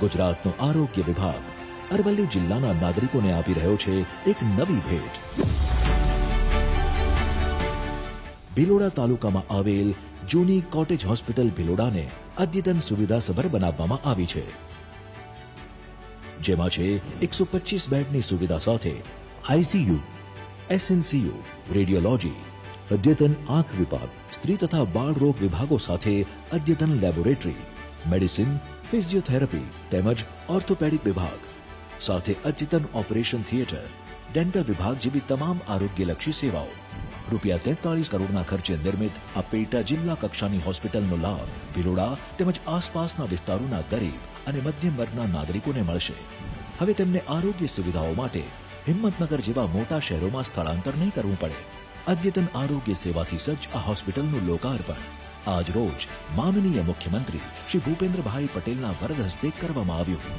ગુજરાતનો આરોગ્ય વિભાગ અરવલ્લી જિલ્લાના નાગરિકોને આપી રહ્યો છે એક નવી ભેટ. ભિલોડા તાલુકામાં આવેલ જૂની કોટેજ હોસ્પિટલ ભિલોડાને અદ્યતન સુવિધાસભર બનાવવામાં આવી છે. જેમાં છે એકસો પચીસ બેડની સુવિધા સાથે આઈસીયુ એસએનસીયુ, રેડિયોલોજી, અદ્યતન આંખ વિભાગ, સ્ત્રી તથા બાળ રોગ વિભાગો સાથે અદ્યતન લેબોરેટરી, મેડિસિન ફિઝિયોથેરાપી તેમજ ઓર્થોપેડિક વિભાગ, સાથે અદ્યતન ઓપરેશન થિયેટર, ડેન્ટલ વિભાગ જેવી તમામ આરોગ્યલક્ષી સેવાઓ. રૂપિયા તેતાલીસ કરોડના ખર્ચે નિર્મિત આ પેટા જિલ્લા કક્ષાની હોસ્પિટલનો લાભ ભિલોડા તેમજ આસપાસના વિસ્તારોના ગરીબ અને મધ્યમ વર્ગના નાગરિકોને મળશે. હવે તેમને આરોગ્ય સુવિધાઓ માટે હિંમતનગર જેવા મોટા શહેરોમાં સ્થળાંતર નહીં કરવું પડે. અદ્યતન આરોગ્ય સેવાથી સજ્જ આ હોસ્પિટલનું લોકાર્પણ. આજ રોજ માનનીય મુખ્યમંત્રી શ્રી ભૂપેન્દ્રભાઈ પટેલના વરદ હસ્તે કરવામાં આવ્યું.